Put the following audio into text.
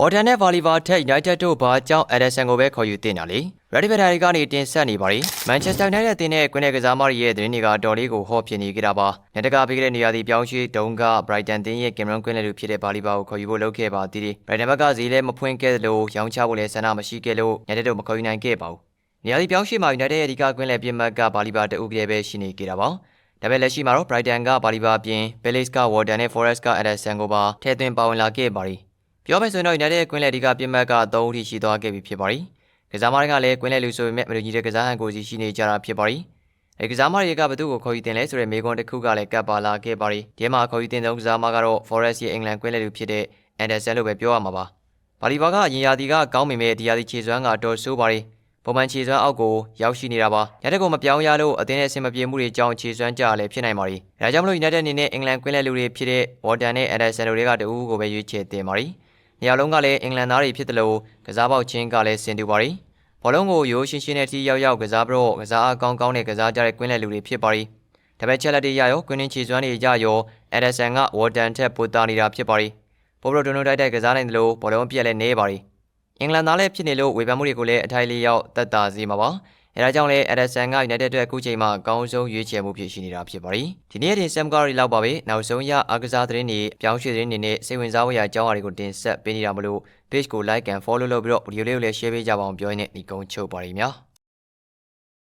ဟော်ဒန်နဲ့ဗာလီဘာထက် United တို့ဘာကြောင့်အက်ဒဆန်ကိုပဲခေါ်ယူတင်တာလေ Ready Better တွေကနေတင်ဆက်နေပါရီ Manchester United အသင်းနဲ့ကွင်းနဲ့ကစားမတွေရဲ့သတင်းတွေကတော်လေးကိုဟော့ဖြစ်နေကြတာပါညတကာပေးခဲ့တဲ့နေရာဒီပြောင်းရွှေ့တုံးက Brighton တင်းရဲ့ Cameron ကွင်းလက်လူဖြစ်တဲ့ဗာလီဘာကိုခေါ်ယူဖို့လုပ်ခဲ့ပါသေးတယ် Brighton ဘက်ကဈေးလည်းမဖွင့်ခဲ့လို့ရောင်းချဖို့လည်းဆန္ဒမရှိခဲ့လို့ United တို့မခေါ်ယူနိုင်ခဲ့ပါဘူးနေရာဒီပြောင်းရွှေ့မှာ United ရဲ့ဒီကကွင်းလက်ပြစ်မှတ်ကဗာလီဘာတအုပ်ကလေးပဲရှိနေကြတာပါဒါပေမဲ့လက်ရှိမှာတော့ Brighton ကဗာလီဘာအပြင် Palace က Warden နဲ့ Forest က Ederson ကိုပါထည့်သွင်းပါဝင်လာခဲ့ပါရီ ပြောမယ်ဆိုရင်တော့ United ရဲ့ကွင်းလက်ဒီကပြစ်မှတ်က3ဦးထိရှိသွားခဲ့ပြီဖြစ်ပါရီကစားမတွေကလည်းကွင်းလက်လူဆိုပေမဲ့မလူကြီးတဲ့ကစားဟန်ကိုစီရှိနေကြတာဖြစ်ပါရီအဲကစားမတွေကဘသူ့ကိုခေါ်ယူတင်လဲဆိုတဲ့မေကွန်တစ်ခုကလည်းကပ်ပါလာခဲ့ပါရီဒီမှာခေါ်ယူတင်တဲ့ကစားမကတော့ Forest ရဲ့အင်္ဂလန်ကွင်းလက်လူဖြစ်တဲ့ Anderson လို့ပဲပြောရမှာပါဘာလီဘာကအရင်ရာသီကကောင်းပေမဲ့ဒီရာသီခြေစွမ်းကတော်ဆိုးပါရီပုံမှန်ခြေစွမ်းအောက်ကိုရောက်ရှိနေတာပါ။ညတက်ကိုမပြောင်းရလို့အသင်းရဲ့အဆင်မပြေမှုတွေကြောင့်ခြေစွမ်းကြလည်းဖြစ်နိုင်ပါ ರಿ ။ဒါကြောင့်မလို့ United အနေနဲ့အင်္ဂလန်ကွင်းလက်လူတွေဖြစ်တဲ့ Warden နဲ့ Anderson တို့တွေကတူကိုပဲရွေးချယ်တင်ပါ ರಿ ။ နေရာလုံးကလည်းအင်္ဂလန်သားတွေဖြစ်တယ်လို့ကစားပေါက်ချင်းကလည်းစင်တူပါရီဘောလုံးကိုရိုးရှင်းရှင်းနဲ့ထိရောက်ရောက်ကစားပြီးတော့ကစားအကောင်းကောင်းနဲ့ကစားကြတဲ့ကွင်းလက်လူတွေဖြစ်ပါရီတပည့်ချက်လက်တွေရရောကွင်းင်းချီစွမ်းတွေရရောအဲဒါဆန်ကဝေါ်တန်ထက်ပိုတာနေတာဖြစ်ပါရီပေါ်ပရိုဒိုနိုတိုက်တိုက်ကစားနိုင်တယ်လို့ဘောလုံးပြက်လည်းနေပါရီအင်္ဂလန်သားလည်းဖြစ်နေလို့ဝေဖန်မှုတွေကိုလည်းအထိုက်လေးရောက်သက်သာစေမှာပါ အဲဒါကြောင့်လည်း Edison က United အတွက်အခုချိန်မှာအကောင်းဆုံးရွေးချယ်မှုဖြစ်ရှိနေတာဖြစ်ပါတယ်။ဒီနေ့တင် Sam Curry လောက်ပါပဲ။နောက်ဆုံးရအားကစားသတင်းတွေပြောင်းရွှေ့သတင်းတွေနဲ့စိတ်ဝင်စားဖို့ရအကြောင်းအရာတွေကိုတင်ဆက်ပေးနေတာမလို့ page ကို like and follow လုပ်ပြီးတော့ video လေးကိုလည်း share ပေးကြပါအောင်ပြောရင်းနဲ့ဒီကုန်းချုပ်ပါရည်များ။